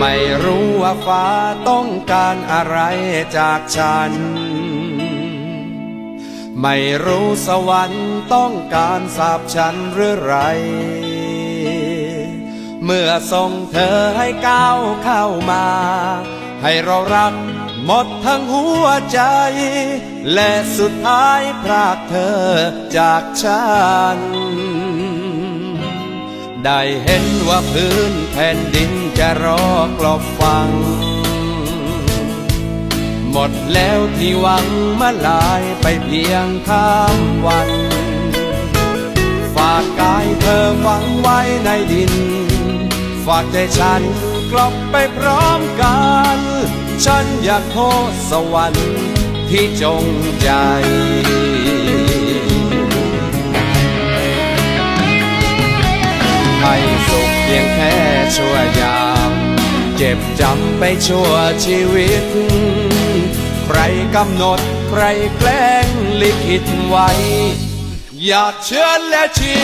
ไม่รู้ว่าฟ้าต้องการอะไรจากฉัน ไม่รู้สวรรค์ต้องการสาบฉันหรือไร เมื่อส่งเธอให้ก้าวเข้ามา ให้เรารักหมดทั้งหัวใจ และสุดท้ายพรากเธอจากฉัน ได้เห็นว่าพื้นแผ่นดินจะรอกลบฟัง หมดแล้วที่หวังมาลายไปเพียงข้ามวัน ฝากกายเธอฝังไว้ในดิน ฝากใจฉันกลับไปพร้อมกัน ฉันอยากโทษสวรรค์ที่จงใจ ไปสุขเพียงแค่ชั่วยาม เจ็บจำไปชั่วชีวิต ใครกำหนด ใครแกล้งลิขิตไว้ อยาเชื่อและชี